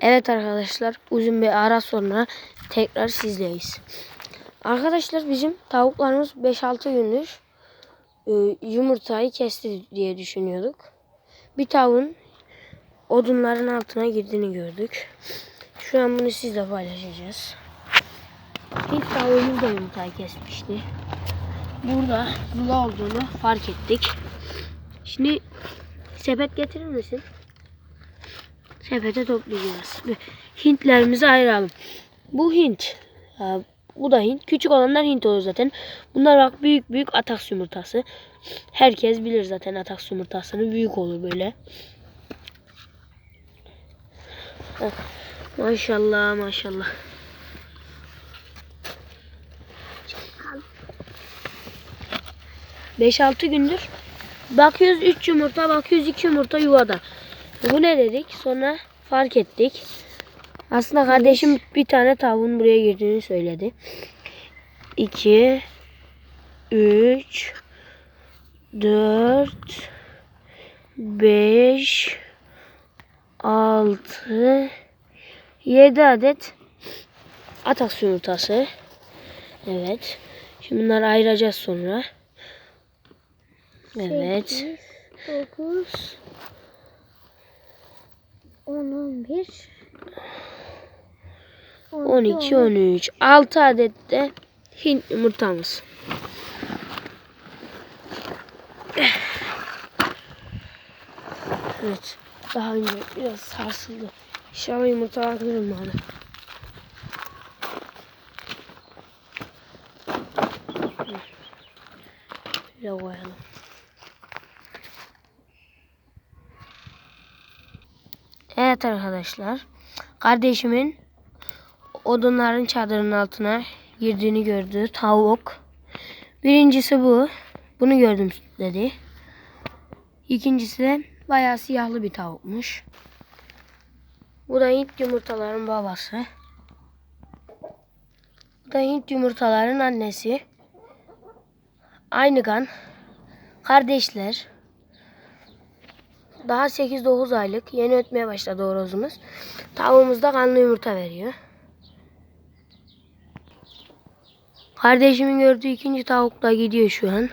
Evet arkadaşlar uzun bir ara sonra tekrar sizleyiz. Arkadaşlar bizim tavuklarımız 5-6 gündür e, yumurtayı kesti diye düşünüyorduk. Bir tavuğun odunların altına girdiğini gördük. Şu an bunu sizle paylaşacağız. Hint tavuğumuz da yumurtayı kesmişti. Burada zula olduğunu fark ettik. Şimdi sepet getirir misin? Sepete toplayacağız. Hintlerimizi ayıralım. Bu Hint. Bu da Hint. Küçük olanlar Hint olur zaten. Bunlar bak büyük büyük ataks yumurtası. Herkes bilir zaten ataks yumurtasını. Büyük olur böyle. Maşallah maşallah. Beş altı gündür bakıyoruz 3 yumurta bakıyoruz 2 yumurta yuvada. Bu ne dedik? Sonra fark ettik. Aslında kardeşim bir tane tavuğun buraya girdiğini söyledi. 2 3 4 5 6 7 adet ataks yumurtası. Evet. Şimdi bunları ayıracağız sonra. Evet. 9 10 11 12, 13. 6 adet de Hint yumurtamız. Evet. Daha önce biraz sarsıldı. İnşallah yumurtalar kırılmadı. Şöyle koyalım. Evet arkadaşlar. Kardeşimin odunların çadırının altına girdiğini gördü. Tavuk. Birincisi bu. Bunu gördüm dedi. İkincisi de bayağı siyahlı bir tavukmuş. Bu da Hint yumurtaların babası. Bu da Hint yumurtaların annesi. Aynı kan. Kardeşler. Daha 8-9 aylık. Yeni ötmeye başladı horozumuz. Tavuğumuz da kanlı yumurta veriyor. Kardeşimin gördüğü ikinci tavuk da gidiyor şu an.